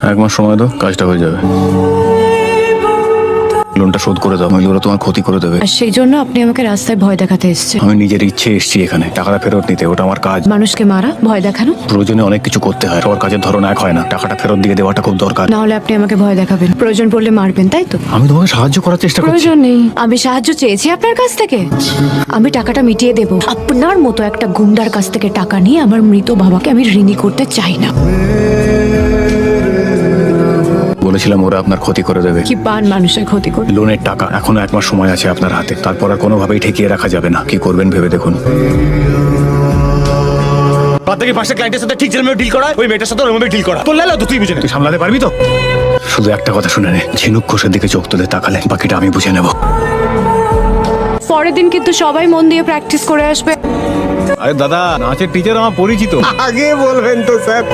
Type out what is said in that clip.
এক মাস সময় দাও কাজটা হয়ে যাবে। লোনটা শোধ করে দাও নইলে ওরা তোমার ক্ষতি করে দেবে। আর সেই জন্য আপনি আমাকে রাস্তায় ভয় দেখাতে এসেছেন। আমি নিজের ইচ্ছে এসেছি এখানে টাকাটা ফেরত নিতে ওটা আমার কাজ। মানুষকে মারা ভয় দেখানো? প্রয়োজনে অনেক কিছু করতে হয় সবার কাজের ধরন এক হয় না টাকাটা ফেরত দিয়ে দেওয়াটা খুব দরকার। না হলে আপনি আমাকে ভয় দেখাবেন প্রয়োজন পড়লে মারবেন তাই তো? আমি তোমাকে সাহায্য করার চেষ্টা করছি। প্রয়োজন নেই আমি সাহায্য চেয়েছি আপনার কাছ থেকে। আমি টাকাটা মিটিয়ে দেব আপনার মতো একটা গুন্ডার কাছ থেকে টাকা নিয়ে আমার মৃত বাবাকে আমি ঋণী করতে চাই না। বলেছিলাম ওরা আপনার ক্ষতি করে দেবে। কি পান মানুষের ক্ষতি করে লোনের টাকা এখনও এক মাস সময় আছে আপনার হাতে। তারপর আর কোনোভাবেই ঠেকিয়ে রাখা যাবে না। কি করবেন ভেবে দেখুন। বাদ থেকে পাঁচটা ক্লায়েন্টের সাথে ঠিক যেরকম ডিল করা ওই মেয়েটার সাথে ওরকম ডিল করা তোর লালা তো তুই বুঝে তুই সামলাতে পারবি তো? শুধু একটা কথা শুনে নে। ঝিনুক ঘোষের দিকে চোখ তুলে তাকালে বাকিটা আমি বুঝে নেব। পরের দিন কিন্তু সবাই মন দিয়ে প্র্যাকটিস করে আসবে। আরে দাদা নাচের টিচার আমার পরিচিত। আগে বলবেন তো স্যার।